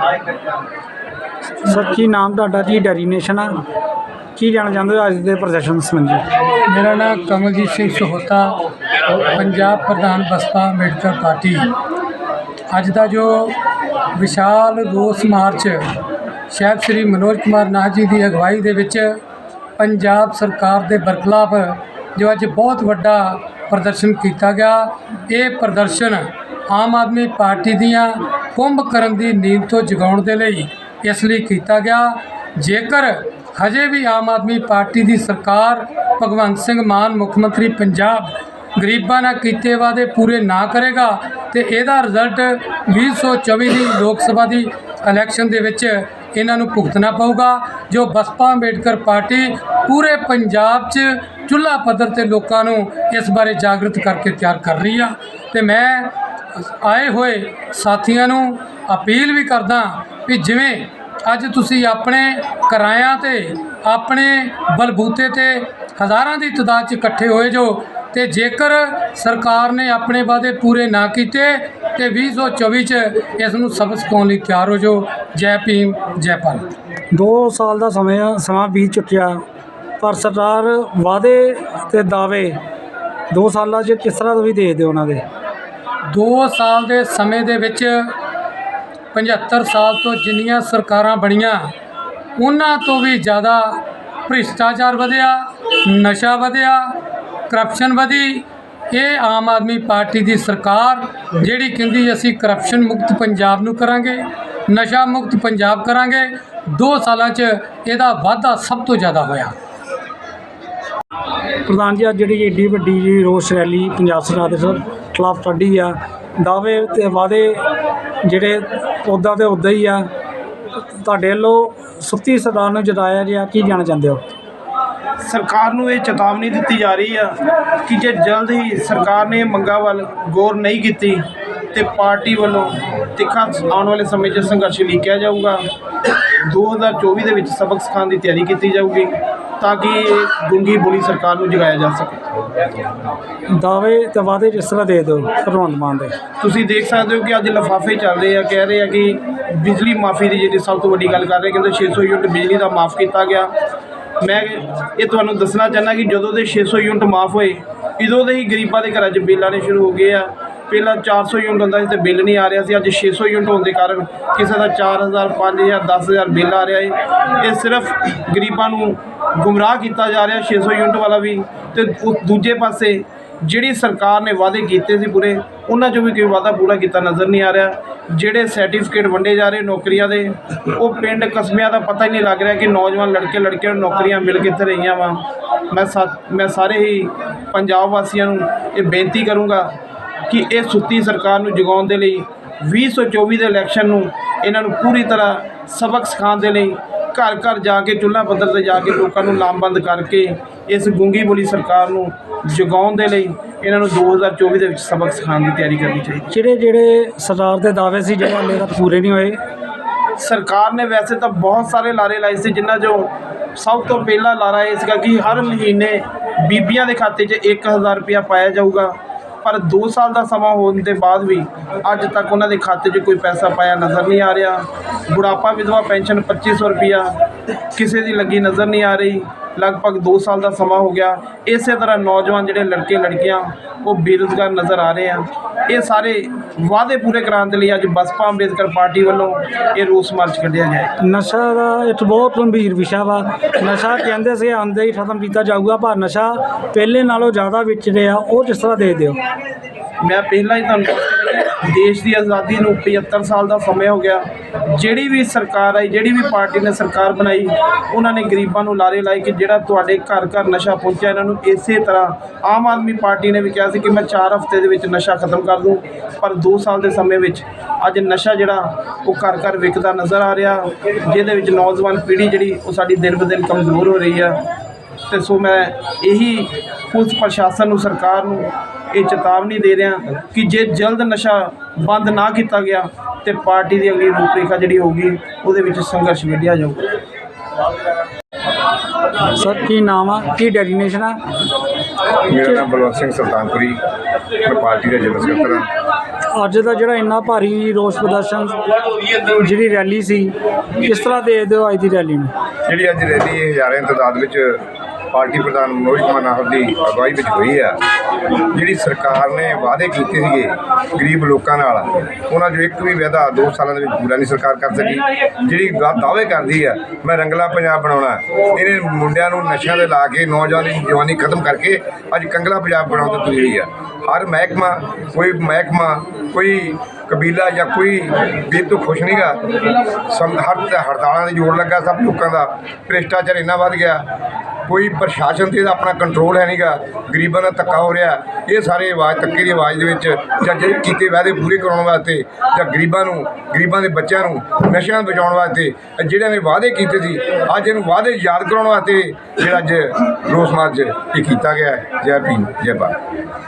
ਜੀ ਸਰ, ਕੀ ਨਾਮ ਤੁਹਾਡਾ? ਜੀ ਡੈਰੀਨੇਸ਼ਨ ਆ? ਕੀ ਜਾਣਨਾ ਚਾਹੁੰਦੇ ਹੋ ਅੱਜ ਦੇ ਪ੍ਰਦਰਸ਼ਨ ਸੰਬੰਧੀ? ਮੇਰਾ ਨਾਮ ਕਮਲਜੀਤ ਸਿੰਘ ਸਹੋਤਾ, ਪੰਜਾਬ ਪ੍ਰਧਾਨ ਬਸਪਾ ਅੰਬੇਡਕਰ ਪਾਰਟੀ। ਅੱਜ ਦਾ ਜੋ ਵਿਸ਼ਾਲ ਰੋਸ ਮਾਰਚ ਸ਼ਾਇਦ ਸ੍ਰੀ ਮਨੋਜ ਕੁਮਾਰ ਨਾਥ ਜੀ ਦੀ ਅਗਵਾਈ ਦੇ ਵਿੱਚ ਪੰਜਾਬ ਸਰਕਾਰ ਦੇ ਬਰਖਲਾਫ ਜੋ ਅੱਜ ਬਹੁਤ ਵੱਡਾ ਪ੍ਰਦਰਸ਼ਨ ਕੀਤਾ ਗਿਆ, ਇਹ ਪ੍ਰਦਰਸ਼ਨ ਆਮ ਆਦਮੀ ਪਾਰਟੀ ਦੀਆਂ ਕੁੰਭਕਰਨ ਦੀ ਨੀਂਦ ਤੋਂ ਜਗਾਉਣ ਦੇ ਲਈ ਇਸ ਲਈ ਕੀਤਾ ਗਿਆ। ਜੇਕਰ ਹਜੇ ਵੀ ਆਮ ਆਦਮੀ ਪਾਰਟੀ ਦੀ ਸਰਕਾਰ ਭਗਵੰਤ ਸਿੰਘ ਮਾਨ, ਮੁੱਖ ਮੰਤਰੀ ਪੰਜਾਬ ਗਰੀਬਾਂ ਨਾਲ ਕੀਤੇ ਵਾਅਦੇ ਪੂਰੇ ਨਾ ਕਰੇਗਾ ਤੇ ਇਹਦਾ ਰਿਜ਼ਲਟ 2024 ਦੀ ਲੋਕ ਸਭਾ ਦੀ ਇਲੈਕਸ਼ਨ ਦੇ ਵਿੱਚ ਇਹਨਾਂ ਨੂੰ ਭੁਗਤਣਾ ਪਊਗਾ, ਜੋ ਬਸਪਾ ਅੰਬੇਡਕਰ ਪਾਰਟੀ ਪੂਰੇ ਪੰਜਾਬ 'ਚ ਚੁੱਲ੍ਹਾ ਪੱਧਰ ਤੇ ਲੋਕਾਂ ਨੂੰ ਇਸ ਬਾਰੇ ਜਾਗਰਤ ਕਰਕੇ ਤਿਆਰ ਕਰ ਰਹੀ ਆ। ਤੇ ਮੈਂ ਆਏ ਹੋਏ ਸਾਥੀਆਂ ਨੂੰ ਅਪੀਲ ਵੀ ਕਰਦਾ ਵੀ ਜਿਵੇਂ ਅੱਜ ਤੁਸੀਂ ਆਪਣੇ ਕਿਰਾਇਆਂ ਤੇ, ਆਪਣੇ ਬਲਬੂਤੇ ਤੇ ਹਜ਼ਾਰਾਂ ਦੀ ਤਾਦਾਦ 'ਚ ਇਕੱਠੇ ਹੋਏ ਜੋ ਤੇ ਜੇਕਰ ਸਰਕਾਰ ਨੇ ਆਪਣੇ ਵਾਅਦੇ ਪੂਰੇ ਨਾ ਕੀਤੇ ਤੇ 2024 'ਚ ਇਸ ਨੂੰ ਸਬਕ ਸਿਖਾਉਣ ਲਈ ਤਿਆਰ ਹੋ ਜਾਓ ਜੈ ਭੀਮ, ਜੈ ਭਾਰਤ। 2 ਸਾਲ ਦਾ ਸਮਾਂ ਸਮਾਂ ਬੀਤ ਚੁੱਕਿਆ, ਪਰ ਸਰਕਾਰ ਵਾਅਦੇ ਤੇ ਦਾਅਵੇ 2 ਸਾਲਾਂ 'ਚ ਕਿਸ ਤਰ੍ਹਾਂ ਤੁਸੀਂ ਦੇਖਦੇ ਹੋ ਉਹਨਾਂ ਦੇ? 2 ਸਾਲ ਦੇ ਸਮੇਂ ਦੇ ਵਿੱਚ 75 ਸਾਲ ਤੋਂ ਜਿੰਨੀਆਂ ਸਰਕਾਰਾਂ ਬਣੀਆਂ, ਉਹਨਾਂ ਤੋਂ ਵੀ ਜ਼ਿਆਦਾ ਭ੍ਰਿਸ਼ਟਾਚਾਰ ਵਧਿਆ, ਨਸ਼ਾ ਵਧਿਆ ਕਰਪਸ਼ਨ ਵਧੀ। ਇਹ ਆਮ ਆਦਮੀ ਪਾਰਟੀ ਦੀ ਸਰਕਾਰ, ਜਿਹੜੀ ਕਹਿੰਦੀ ਅਸੀਂ ਕਰਪਸ਼ਨ ਮੁਕਤ ਪੰਜਾਬ ਨੂੰ ਕਰਾਂਗੇ, ਨਸ਼ਾ ਮੁਕਤ ਪੰਜਾਬ ਕਰਾਂਗੇ 2 ਸਾਲਾਂ 'ਚ ਇਹਦਾ ਵਾਧਾ ਸਭ ਤੋਂ ਜ਼ਿਆਦਾ ਹੋਇਆ। ਪ੍ਰਧਾਨ ਜੀ, ਅੱਜ ਜਿਹੜੀ ਏਡੀ ਵੱਡੀ ਰੋਸ ਰੈਲੀ ਪੰਜਾਬ ਸਰਕਾਰ ਦੇ ਸਰ ਖਿਲਾਫ ਕੱਢੀ ਆ। ਦਾਅਵੇ ਤੇ ਵਾਅਦੇ ਜਿਹੜੇ ਉੱਦਾਂ ਦੇ ਉੱਦਾਂ ਹੀ ਆ। ਤੁਹਾਡੇ ਵੱਲੋਂ ਸੁੱਤੀ ਸਰਕਾਰ ਨੂੰ ਜਤਾਇਆ ਗਿਆ, ਕੀ ਜਾਣਾ ਚਾਹੁੰਦੇ ਹੋ? ਸਰਕਾਰ ਨੂੰ ਇਹ ਚੇਤਾਵਨੀ ਦਿੱਤੀ ਜਾ ਰਹੀ ਆ ਕਿ ਜੇ ਜਲਦ ਹੀ ਸਰਕਾਰ ਨੇ ਮੰਗਾਂ ਵੱਲ ਗੌਰ ਨਹੀਂ ਕੀਤੀ ਤੇ ਪਾਰਟੀ ਵੱਲੋਂ ਤਿੱਖਾ ਆਉਣ ਵਾਲੇ ਸਮੇਂ 'ਚ ਸੰਘਰਸ਼ ਲਿਖਿਆ ਜਾਊਗਾ। 2024 ਦੇ ਵਿੱਚ ਸਬਕ ਸਿਖਾਉਣ ਦੀ ਤਿਆਰੀ ਕੀਤੀ ਜਾਊਗੀ। ਤਾਂ ਕਿ ਗੁੰਗੀ ਬੁਲੀ ਸਰਕਾਰ ਨੂੰ ਜਗਾਇਆ ਜਾ ਸਕੇ। ਦਾਅਵੇ ਤੇ ਵਾਅਦੇ ਜਿਸ ਤਰ੍ਹਾਂ ਦੇ ਦਿਓ ਭਗਵੰਤ ਮਾਨ ਦੇ। ਤੁਸੀਂ ਦੇਖ ਸਕਦੇ ਹੋ ਕਿ ਅੱਜ ਲਿਫਾਫੇ ਚੱਲ ਰਹੇ ਆ ਕਹਿ ਰਹੇ ਆ ਕਿ ਬਿਜਲੀ ਮਾਫੀ ਦੀ ਜਿਹੜੀ ਸਭ ਤੋਂ ਵੱਡੀ ਗੱਲ ਕਰ ਰਹੇ ਕਹਿੰਦੇ 600 ਯੂਨਿਟ ਬਿਜਲੀ ਦਾ ਮਾਫ ਕੀਤਾ ਗਿਆ। ਮੈਂ ਇਹ ਤੁਹਾਨੂੰ ਦੱਸਣਾ ਚਾਹੁੰਦਾ ਕਿ ਜਦੋਂ ਦੇ 600 ਯੂਨਿਟ ਮਾਫ ਹੋਏ ਇਦੋਂ ਦੇ ਹੀ ਗਰੀਬਾਂ ਦੇ ਘਰਾਂ 'ਚ ਬਿੱਲ ਆਉਣੇ ਸ਼ੁਰੂ ਹੋ ਗਏ ਆ। ਪਹਿਲਾਂ 400 ਯੂਨਿਟ ਹੁੰਦਾ ਸੀ ਤੇ ਬਿੱਲ ਨਹੀਂ ਆ ਰਿਹਾ ਸੀ ਅੱਜ 600 ਯੂਨਿਟ ਹੋਣ ਦੇ ਕਾਰਨ ਕਿਸੇ ਦਾ 4000 5000 10000 ਬਿੱਲ ਆ ਰਿਹਾ ਹੈ ਇਹ ਸਿਰਫ ਗਰੀਬਾਂ ਨੂੰ ਗੁੰਮਰਾਹ ਕੀਤਾ ਜਾ ਰਿਹਾ 600 ਯੂਨਿਟ ਵਾਲਾ ਵੀ, ਤੇ ਉਹ ਦੂਜੇ ਪਾਸੇ ਜਿਹੜੀ ਸਰਕਾਰ ਨੇ ਵਾਅਦੇ ਕੀਤੇ ਸੀ ਪੂਰੇ, ਉਹਨਾਂ 'ਚੋਂ ਵੀ ਕੋਈ ਵਾਅਦਾ ਪੂਰਾ ਕੀਤਾ ਨਜ਼ਰ ਨਹੀਂ ਆ ਰਿਹਾ। ਜਿਹੜੇ ਸਰਟੀਫਿਕੇਟ ਵੰਡੇ ਜਾ ਰਹੇ ਨੌਕਰੀਆਂ ਦੇ, ਉਹ ਪਿੰਡ ਕਸਬਿਆਂ ਦਾ ਪਤਾ ਹੀ ਨਹੀਂ ਲੱਗ ਰਿਹਾ ਕਿ ਨੌਜਵਾਨ ਲੜਕੇ, ਲੜਕੀਆਂ ਨੂੰ ਨੌਕਰੀਆਂ ਮਿਲ ਕਿੱਥੇ ਰਹੀਆਂ ਵਾ। ਮੈਂ ਸਾ, ਮੈਂ ਸਾਰੇ ਹੀ ਪੰਜਾਬ ਵਾਸੀਆਂ ਨੂੰ ਇਹ ਬੇਨਤੀ ਕਰੂੰਗਾ ਕਿ ਇਹ ਸੁੱਤੀ ਸਰਕਾਰ ਨੂੰ ਜਗਾਉਣ ਦੇ ਲਈ 2024 ਦੇ ਇਲੈਕਸ਼ਨ ਨੂੰ ਇਹਨਾਂ ਨੂੰ ਪੂਰੀ ਤਰ੍ਹਾਂ ਸਬਕ ਸਿਖਾਉਣ ਦੇ ਲਈ ਘਰ ਘਰ ਜਾ ਕੇ ਚੁੱਲ੍ਹਾ ਪੱਧਰ ਤੇ ਜਾ ਕੇ ਲੋਕਾਂ ਨੂੰ ਲਾਮਬੰਦ ਕਰਕੇ ਇਸ ਗੁੰਗੀ ਬੋਲੀ ਸਰਕਾਰ ਨੂੰ ਜਗਾਉਣ ਦੇ ਲਈ ਇਹਨਾਂ ਨੂੰ 2024 ਦੇ ਵਿੱਚ ਸਬਕ ਸਿਖਾਉਣ ਦੀ ਤਿਆਰੀ ਕਰਨੀ ਚਾਹੀਦੀ। ਜਿਹੜੇ ਜਿਹੜੇ ਸਰਕਾਰ ਦੇ ਦਾਅਵੇ ਸੀ ਜਿਹੜੇ ਤੱਕ ਪੂਰੇ ਨਹੀਂ ਹੋਏ? ਸਰਕਾਰ ਨੇ ਵੈਸੇ ਤਾਂ ਬਹੁਤ ਸਾਰੇ ਲਾਰੇ ਲਾਏ ਸੀ ਜਿਨ੍ਹਾਂ 'ਚੋਂ ਸਭ ਤੋਂ ਪਹਿਲਾ ਲਾਰਾ ਇਹ ਸੀਗਾ ਕਿ ਹਰ ਮਹੀਨੇ ਬੀਬੀਆਂ ਦੇ ਖਾਤੇ 'ਚ 1000 ਰੁਪਇਆ ਪਾਇਆ ਜਾਊਗਾ। ਪਰ 2 ਸਾਲ ਦਾ ਸਮਾਂ ਹੋਣ ਦੇ ਬਾਅਦ ਵੀ ਅੱਜ ਤੱਕ ਉਹਨਾਂ ਦੇ ਖਾਤੇ 'ਚ ਕੋਈ ਪੈਸਾ ਪਾਇਆ ਨਜ਼ਰ ਨਹੀਂ ਆ ਰਿਹਾ। ਬੁਢਾਪਾ ਵਿਧਵਾ ਪੈਨਸ਼ਨ 2500 ਰੁਪਇਆ ਕਿਸੇ ਦੀ ਲੱਗੀ ਨਜ਼ਰ ਨਹੀਂ ਆ ਰਹੀ। ਲਗਭਗ 2 ਸਾਲ ਦਾ ਸਮਾਂ ਹੋ ਗਿਆ। ਇਸੇ ਤਰ੍ਹਾਂ ਨੌਜਵਾਨ ਜਿਹੜੇ ਲੜਕੇ ਲੜਕੀਆਂ ਉਹ ਬੇਰੁਜ਼ਗਾਰ ਨਜ਼ਰ ਆ ਰਹੇ ਆ। ਇਹ ਸਾਰੇ ਵਾਅਦੇ ਪੂਰੇ ਕਰਾਉਣ ਦੇ ਲਈ ਅੱਜ ਬਸਪਾ ਅੰਬੇਦਕਰ ਪਾਰਟੀ ਵੱਲੋਂ ਇਹ ਰੋਸ ਮਾਰਚ ਕੱਢਿਆ ਗਿਆ ਨਸ਼ਾ ਦਾ ਇੱਕ ਬਹੁਤ ਗੰਭੀਰ ਵਿਸ਼ਾ ਵਾ। ਨਸ਼ਾ ਕਹਿੰਦੇ ਸੀ ਆਂਦੇ ਹੀ ਖਤਮ ਕੀਤਾ ਜਾਊਗਾ ਪਰ ਨਸ਼ਾ ਪਹਿਲੇ ਨਾਲੋਂ ਜ਼ਿਆਦਾ ਵਿਚ ਰਿਹਾ ਉਹ ਜਿਸ ਤਰ੍ਹਾਂ ਦੇ ਦਿਓ। ਮੈਂ ਪਹਿਲਾਂ ਹੀ ਤੁਹਾਨੂੰ ਦੇਸ਼ ਦੀ ਆਜ਼ਾਦੀ ਨੂੰ 75 ਸਾਲ ਦਾ ਸਮਾਂ ਹੋ ਗਿਆ। ਜਿਹੜੀ ਵੀ ਸਰਕਾਰ ਆਈ, ਜਿਹੜੀ ਵੀ ਪਾਰਟੀ ਨੇ ਸਰਕਾਰ ਬਣਾਈ, ਉਹਨਾਂ ਨੇ ਗਰੀਬਾਂ ਨੂੰ ਲਾਰੇ ਲਾਏ ਕਿ ਜਿਹੜਾ ਤੁਹਾਡੇ ਘਰ ਘਰ ਨਸ਼ਾ ਪਹੁੰਚਿਆ, ਇਹਨਾਂ ਨੂੰ ਇਸੇ ਤਰ੍ਹਾਂ ਆਮ ਆਦਮੀ ਪਾਰਟੀ ਨੇ ਵੀ ਕਿਹਾ ਸੀ ਕਿ ਮੈਂ 4 ਹਫ਼ਤੇ ਦੇ ਵਿੱਚ ਨਸ਼ਾ ਖਤਮ ਕਰ ਦੂੰ। ਪਰ 2 ਸਾਲ ਦੇ ਸਮੇਂ ਵਿੱਚ ਅੱਜ ਨਸ਼ਾ ਜਿਹੜਾ, ਉਹ ਘਰ ਘਰ ਵਿਕਦਾ ਨਜ਼ਰ ਆ ਰਿਹਾ। ਜਿਹਦੇ ਵਿੱਚ ਨੌਜਵਾਨ ਪੀੜ੍ਹੀ ਜਿਹੜੀ, ਉਹ ਸਾਡੀ ਦਿਨ ਬ ਕਮਜ਼ੋਰ ਹੋ ਰਹੀ ਆ। ਤੇ ਸੋ ਮੈਂ ਇਹੀ ਪੁਲਿਸ ਪ੍ਰਸ਼ਾਸਨ ਨੂੰ ਸਰਕਾਰ ਨੂੰ ਇਹ ਚੇਤਾਵਨੀ ਦੇ ਰਿਹਾ ਕਿ ਜੇ ਜਲਦ ਨਸ਼ਾ ਬੰਦ ਨਾ ਕੀਤਾ ਗਿਆ ਤੇ ਪਾਰਟੀ ਦੀ ਅਗਲੀ ਰੂਪਰੇਖਾ ਜਿਹੜੀ ਹੋਊਗੀ ਉਹਦੇ ਵਿੱਚ ਸੰਘਰਸ਼ ਵਿੱਢਿਆ ਜਾਊਗਾ। ਸਰ ਕੀ ਨਾਮ ਆ? ਕੀ ਡੈਡੀਨੇਸ਼ਨ ਆ? ਮੇਰਾ ਨਾਮ ਬਲਵੰਤ ਸਿੰਘ ਸੁਲਤਾਨਪੁਰੀ ਮੈਂ ਪਾਰਟੀ ਦਾ ਜਨਰਲ ਸਕੱਤਰ ਹਾਂ। ਅੱਜ ਦਾ ਜਿਹੜਾ ਇੰਨਾ ਭਾਰੀ ਰੋਸ ਪ੍ਰਦਰਸ਼ਨ ਜਿਹੜੀ ਰੈਲੀ ਸੀ ਕਿਸ ਤਰ੍ਹਾਂ ਦੇਖਦੇ ਹੋ ਅੱਜ ਦੀ ਰੈਲੀ ਨੂੰ? ਜਿਹੜੀ ਅੱਜ ਰੈਲੀ ਹਜ਼ਾਰਾਂ ਤਾਦਾਦ ਵਿੱਚ ਪਾਰਟੀ ਪ੍ਰਧਾਨ ਮਨੋਜ ਕੁਮਾਰ ਨਾਹਰ ਦੀ ਅਗਵਾਈ ਵਿੱਚ ਹੋਈ ਆ। ਜਿਹੜੀ ਸਰਕਾਰ ਨੇ ਵਾਅਦੇ ਕੀਤੇ ਸੀਗੇ ਗਰੀਬ ਲੋਕਾਂ ਨਾਲ, ਉਹਨਾਂ 'ਚੋਂ ਇੱਕ ਵੀ ਵਾਅਦਾ 2 ਸਾਲਾਂ ਦੇ ਵਿੱਚ ਪੂਰਾ ਨਹੀਂ ਸਰਕਾਰ ਕਰ ਸਕੀ। ਜਿਹੜੀ ਦਾਅਵੇ ਕਰਦੀ ਆ, ਮੈਂ ਰੰਗਲਾ ਪੰਜਾਬ ਬਣਾਉਣਾ। ਇਹਨੇ ਮੁੰਡਿਆਂ ਨੂੰ ਨਸ਼ਿਆਂ ਦੇ ਲਾ ਕੇ ਨੌਜਵਾਨੀ ਜਵਾਨੀ ਖਤਮ ਕਰਕੇ ਅੱਜ ਕੰਗਲਾ ਪੰਜਾਬ ਬਣਾਉਣ ਤੇ ਤੁਲੀ ਹੋਈ ਆ। ਹਰ ਮਹਿਕਮਾ, ਕੋਈ ਮਹਿਕਮਾ, ਕੋਈ ਕਬੀਲਾ ਜਾਂ ਕੋਈ ਦਿਲ ਤੋਂ ਖੁਸ਼ ਨਹੀਂਗਾ ਸਮ, ਹਰ ਹੜਤਾਲਾਂ ਦੇ ਜੋੜ ਲੱਗਾ, ਸਭ ਲੋਕਾਂ ਦਾ ਭ੍ਰਿਸ਼ਟਾਚਾਰ ਇੰਨਾ ਵੱਧ ਗਿਆ। ਕੋਈ ਪ੍ਰਸ਼ਾਸਨ ਤੇ ਆਪਣਾ ਕੰਟਰੋਲ ਹੈ ਨਹੀਂਗਾ ਗਰੀਬਾਂ ਦਾ ਧੱਕਾ ਹੋ ਰਿਹਾ, ਇਹ ਸਾਰੇ ਆਵਾਜ਼, ਧੱਕੇ ਦੀ ਆਵਾਜ਼ ਦੇ ਵਿੱਚ ਜਾਂ ਜਿਹੜੇ ਕੀਤੇ ਵਾਅਦੇ ਪੂਰੇ ਕਰਾਉਣ ਵਾਸਤੇ ਜਾਂ ਗਰੀਬਾਂ ਨੂੰ, ਗਰੀਬਾਂ ਦੇ ਬੱਚਿਆਂ ਨੂੰ ਨਸ਼ਿਆਂ ਤੋਂ ਬਚਾਉਣ ਵਾਸਤੇ ਜਿਹੜਿਆਂ ਨੇ ਵਾਅਦੇ ਕੀਤੇ ਸੀ, ਅੱਜ ਇਹਨੂੰ ਵਾਅਦੇ ਯਾਦ ਕਰਾਉਣ ਵਾਸਤੇ ਜਿਹੜਾ ਅੱਜ ਰੋਸ ਮਾਰਚ ਇਹ ਕੀਤਾ ਗਿਆ ਜੈ ਭੀਮ, ਜੈ ਭਾਰਤ।